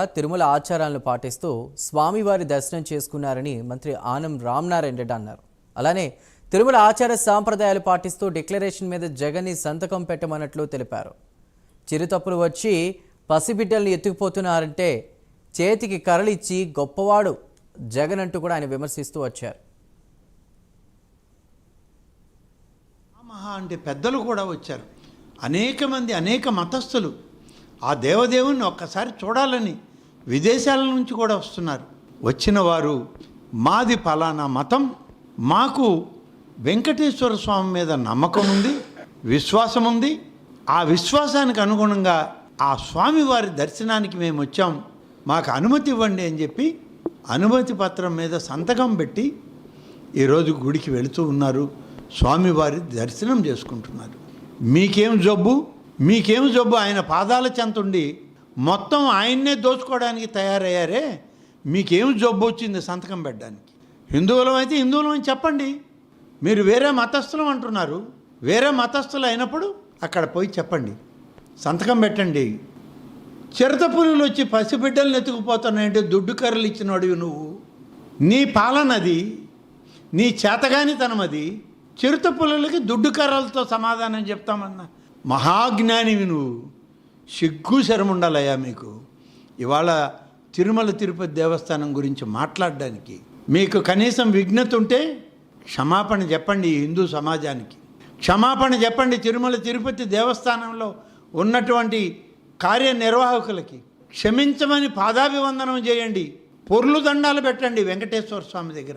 తిరుమల ఆచారాలను పాటిస్తూ స్వామివారి దర్శనం చేసుకున్నారని మంత్రి ఆనం రామ్నారాయణ రెడ్డి అన్నారు. అలానే తిరుమల ఆచార సాంప్రదాయాలు పాటిస్తూ డిక్లరేషన్ మీద జగన్ని సంతకం పెట్టమన్నట్లు తెలిపారు. చిరుతప్పులు వచ్చి పసిబిడ్డల్ని ఎత్తుకుపోతున్నారంటే చేతికి కరలిచ్చి గొప్పవాడు జగన్ అంటూ కూడా ఆయన విమర్శిస్తూ వచ్చారు. మహా అంటే పెద్దలు కూడా వచ్చారు. అనేక మంది అనేక మతస్థులు ఆ దేవదేవుని ఒక్కసారి చూడాలని విదేశాల నుంచి కూడా వస్తున్నారు. వచ్చిన వారు మాది ఫలానా మతం మాకు వెంకటేశ్వర స్వామి మీద నమ్మకం ఉంది విశ్వాసం ఉంది ఆ విశ్వాసానికి అనుగుణంగా ఆ స్వామి వారి దర్శనానికి మేము వచ్చాం మాకు అనుమతి ఇవ్వండి అని చెప్పి అనుమతి పత్రం మీద సంతకం పెట్టి ఈరోజు గుడికి వెళుతూ ఉన్నారు. స్వామివారి దర్శనం చేసుకుంటున్నారు. మీకేం జబ్బు? మీకేం జబ్బు? ఆయన పాదాల చెంతుండి మొత్తం ఆయన్నే దోచుకోవడానికి తయారయ్యారే. మీకేం జబ్బు వచ్చింది సంతకం పెట్టడానికి? హిందువులం అయితే హిందువులం అని చెప్పండి. మీరు వేరే మతస్థులం అంటున్నారు. వేరే మతస్థులు అయినప్పుడు అక్కడ పోయి చెప్పండి. సంతకం పెట్టండి. చిరతపురులు వచ్చి పసిబిడ్డలను ఎత్తుకుపోతున్నాయంటే దుడ్డు కర్రలు ఇచ్చినోడివి నువ్వు. నీ పాలనది నీ చేతగానితనం అది. చిరుత పులులకి దుడ్డు కర్రలతో సమాధానం చెప్తామన్నా. మహాజ్ఞానివి నువ్వు. సిగ్గు శరముండాలయ్యా మీకు. ఇవాళ తిరుమల తిరుపతి దేవస్థానం గురించి మాట్లాడడానికి. మీకు కనీసం విఘ్నత ఉంటే క్షమాపణ చెప్పండి ఈ హిందూ సమాజానికి. క్షమాపణ చెప్పండి తిరుమల తిరుపతి దేవస్థానంలో ఉన్నటువంటి కార్యనిర్వాహకులకి. క్షమించమని పాదాభివందనం చేయండి. పొర్లు దండాలు పెట్టండి వెంకటేశ్వర స్వామి దగ్గర.